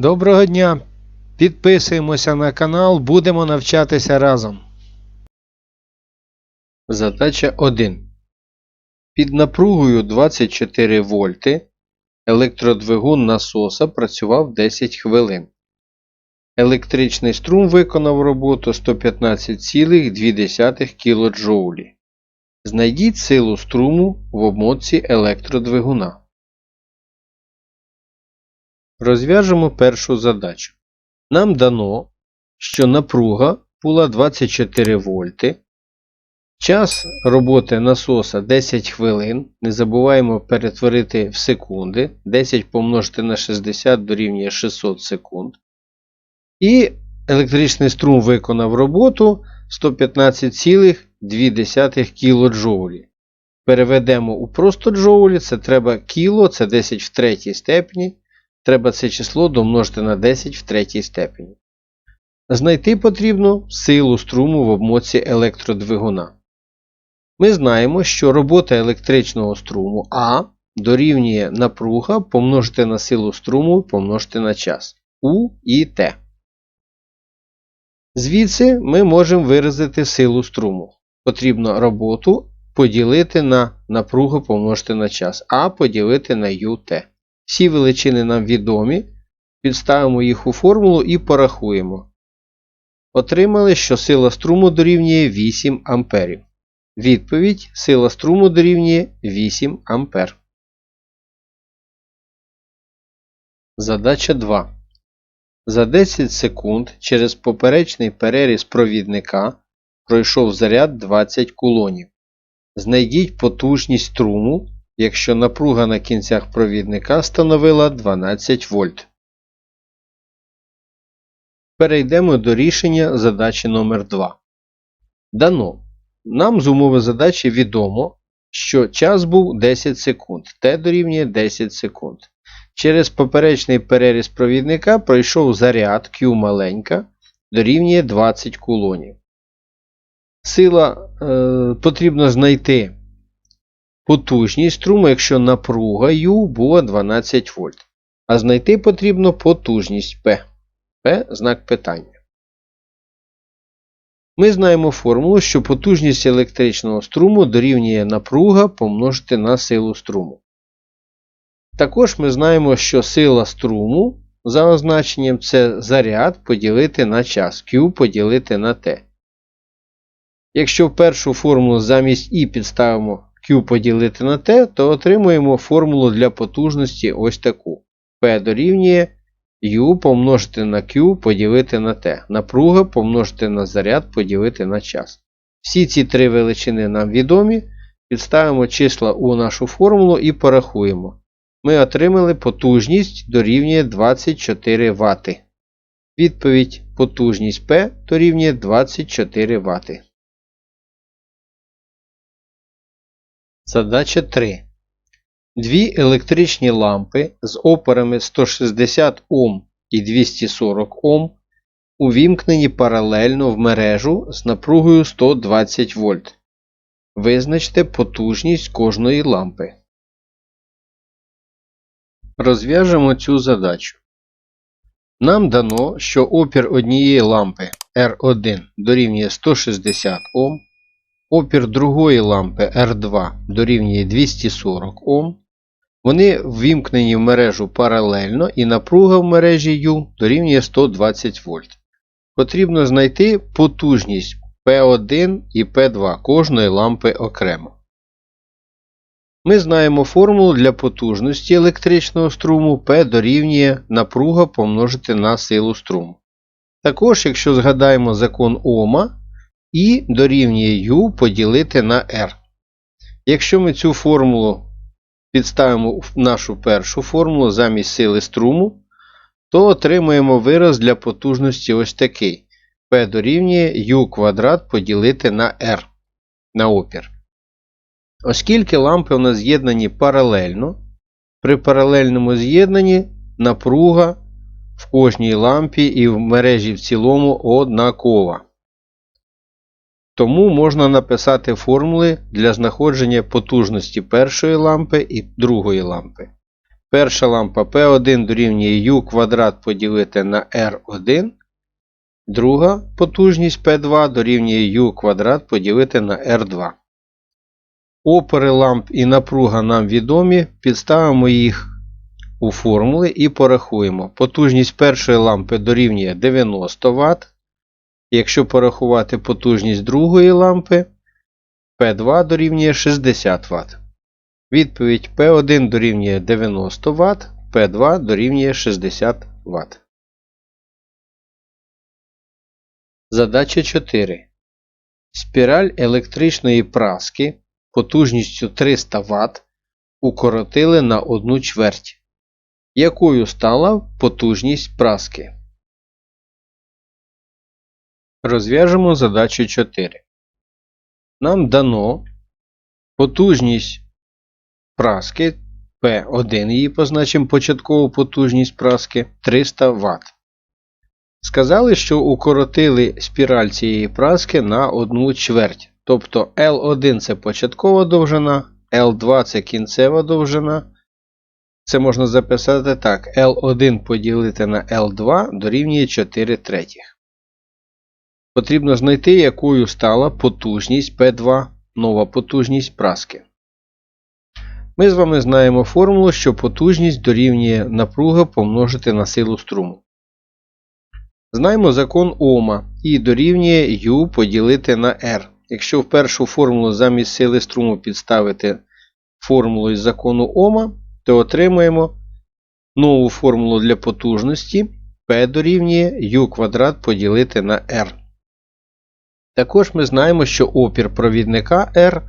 Доброго дня! Підписуємося на канал, будемо навчатися разом. Задача 1. Під напругою 24 вольти електродвигун насоса працював 10 хвилин. Електричний струм виконав роботу 115,2 кДж. Знайдіть силу струму в обмотці електродвигуна. Розв'яжемо першу задачу. Нам дано, що напруга була 24 вольти. Час роботи насоса 10 хвилин. Не забуваємо перетворити в секунди. 10 помножити на 60 дорівнює 600 секунд. І електричний струм виконав роботу 115,2 кДж. Переведемо у просто джоулі, це треба кіло, це 10 в третій степені. Треба це число домножити на 10 в третій степені. Знайти потрібно силу струму в обмотці електродвигуна. Ми знаємо, що робота електричного струму А дорівнює напруга помножити на силу струму помножити на час У і Т. Звідси ми можемо виразити силу струму. Потрібно роботу поділити на напругу помножити на час, А поділити на УТ. Всі величини нам відомі. Підставимо їх у формулу і порахуємо. Отримали, що сила струму дорівнює 8 А. Відповідь сила струму дорівнює 8 А. Задача 2. За 10 секунд через поперечний переріз провідника пройшов заряд 20 кулонів. Знайдіть потужність струму якщо напруга на кінцях провідника становила 12 вольт. Перейдемо до рішення задачі номер 2 Дано. Нам з умови задачі відомо, що час був 10 секунд. Т дорівнює 10 секунд. Через поперечний переріз провідника пройшов заряд Q маленька дорівнює 20 кулонів. Сила е, потрібно знайти потужність струму, якщо напруга U була 12 вольт. А знайти потрібно потужність P. P знак питання. Ми знаємо формулу, що потужність електричного струму дорівнює напруга помножити на силу струму. Також ми знаємо, що сила струму за означенням це заряд поділити на час, Q поділити на T. Якщо першу формулу замість І підставимо Поділити на T, то отримуємо формулу для потужності ось таку. P дорівнює U помножити на Q поділити на T. Напруга помножити на заряд поділити на час. Всі ці три величини нам відомі. Підставимо числа у нашу формулу і порахуємо. Ми отримали потужність дорівнює 24 Вт. Відповідь потужність P дорівнює 24 Вт. Задача 3. Дві електричні лампи з опорами 160 Ом і 240 Ом увімкнені паралельно в мережу з напругою 120 вольт. Визначте потужність кожної лампи. Розв'яжемо цю задачу. Нам дано, що опір однієї лампи R1 дорівнює 160 Ом. Опір другої лампи R2 дорівнює 240 Ом. Вони ввімкнені в мережу паралельно і напруга в мережі U дорівнює 120 вольт. Потрібно знайти потужність P1 і P2 кожної лампи окремо. Ми знаємо формулу для потужності електричного струму P дорівнює напруга помножити на силу струму. Також, якщо згадаємо закон Ома, і дорівнює U поділити на R. Якщо ми цю формулу підставимо в нашу першу формулу замість сили струму, то отримуємо вираз для потужності ось такий. P дорівнює U квадрат поділити на R на опір. Оскільки лампи у нас з'єднані паралельно, при паралельному з'єднанні напруга в кожній лампі і в мережі в цілому однакова. Тому можна написати формули для знаходження потужності першої лампи і другої лампи. Перша лампа P1 дорівнює U квадрат поділити на R1. Друга потужність P2 дорівнює U квадрат поділити на R2. Опори ламп і напруга нам відомі. Підставимо їх у формули і порахуємо. Потужність першої лампи дорівнює 90 Вт. Якщо порахувати потужність другої лампи, P2 дорівнює 60 Вт. Відповідь P1 дорівнює 90 Вт, P2 дорівнює 60 Вт. Задача 4. Спіраль електричної праски потужністю 300 Вт укоротили на 1 чверть. Якою стала потужність праски? Розв'яжемо задачу 4. Нам дано потужність праски P1, її позначимо початкову потужність праски 300 Вт. Сказали, що укоротили спіраль цієї праски на 1 чверть. Тобто L1 це початкова довжина, L2 це кінцева довжина. Це можна записати так: L1 поділити на L2 дорівнює 4 третіх. Потрібно знайти, якою стала потужність P2, нова потужність праски. Ми з вами знаємо формулу, що потужність дорівнює напруга помножити на силу струму. Знаємо закон Ома і дорівнює U поділити на R. Якщо в першу формулу замість сили струму підставити формулу із закону Ома, то отримаємо нову формулу для потужності P дорівнює U квадрат поділити на R. Також ми знаємо, що опір провідника R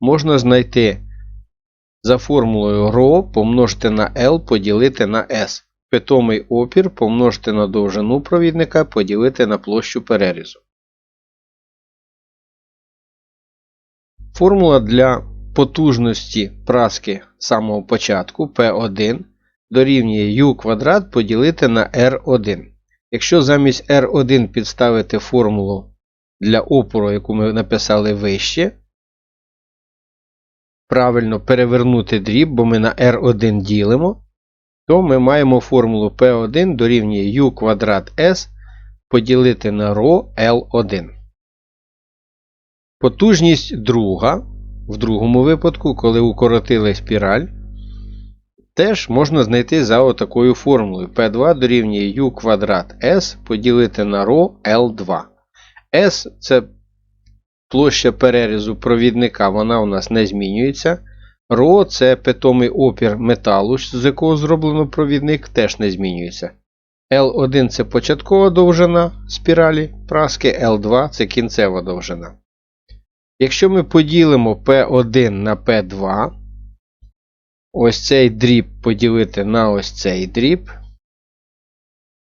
можна знайти за формулою ρ помножити на L поділити на S. Питомий опір помножити на довжину провідника поділити на площу перерізу. Формула для потужності праски самого початку P1 дорівнює U квадрат поділити на R1. Якщо замість R1 підставити формулу для опору, яку ми написали вище, правильно перевернути дріб, бо ми на R1 ділимо, то ми маємо формулу P1 дорівнює U квадрат S поділити на ρ L1. Потужність друга, в другому випадку, коли укоротили спіраль, теж можна знайти за отакою формулою. P2 дорівнює U квадрат S поділити на ρ L2. S це площа перерізу провідника, вона у нас не змінюється. Ро це питомий опір металу, з якого зроблено провідник, теж не змінюється. L1 це початкова довжина спіралі праски, L2 це кінцева довжина. Якщо ми поділимо P1 на P2, ось цей дріб поділити на ось цей дріб,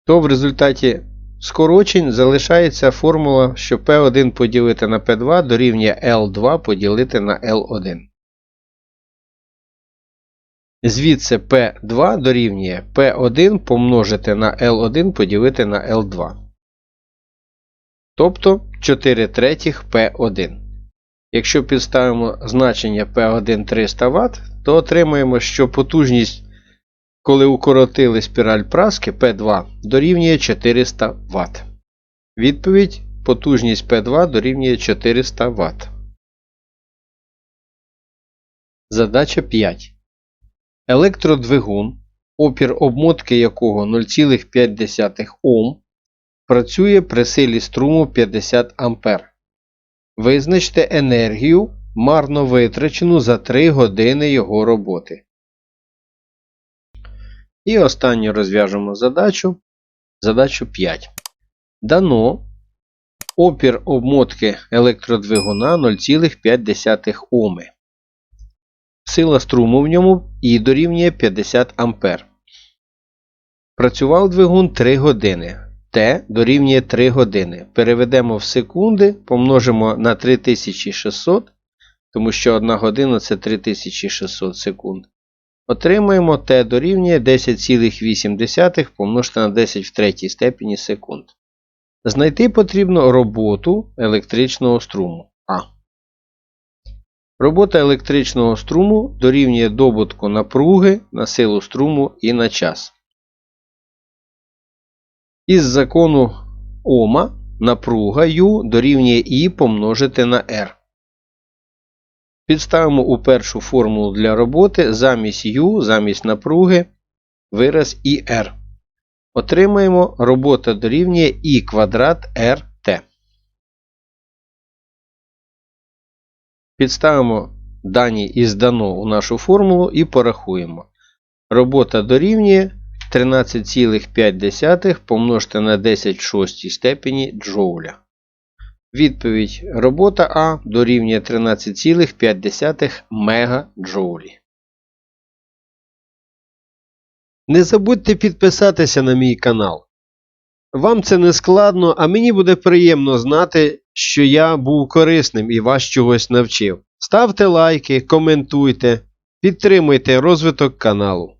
то в результаті скорочень залишається формула, що P1 поділити на P2 дорівнює L2 поділити на L1. Звідси P2 дорівнює P1 помножити на L1 поділити на L2. Тобто 4 третіх P1. Якщо підставимо значення P1 300 Вт, то отримаємо, що потужність, коли укоротили спіраль праски P2 дорівнює 400 Вт. Відповідь потужність P2 дорівнює 400 Вт. Задача 5. Електродвигун, опір обмотки якого 0,5 Ом, працює при силі струму 50 А. Визначте енергію, марно витрачену за 3 години його роботи. І останню розв'яжемо задачу. Задачу 5. Дано опір обмотки електродвигуна 0,5 Оми. Сила струму в ньому і дорівнює 50 А. Працював двигун 3 години. Т дорівнює 3 години. Переведемо в секунди, помножимо на 3600, тому що 1 година це 3600 секунд. Отримаємо Т дорівнює 10,8 помножити на 10 в третій степені секунд. Знайти потрібно роботу електричного струму А. Робота електричного струму дорівнює добутку напруги на силу струму і на час. Із закону Ома напруга U дорівнює I помножити на R. Підставимо у першу формулу для роботи замість U, замість напруги вираз IR. Отримаємо робота дорівнює I квадрат RT. Підставимо дані із дано у нашу формулу і порахуємо. Робота дорівнює 13,5 помножити на 10 в шостій степені джоуля. Відповідь робота А дорівнює 13,5 мегаджоулі. Не забудьте підписатися на мій канал. Вам це не складно, а мені буде приємно знати, що я був корисним і вас чогось навчив. Ставте лайки, коментуйте, підтримуйте розвиток каналу.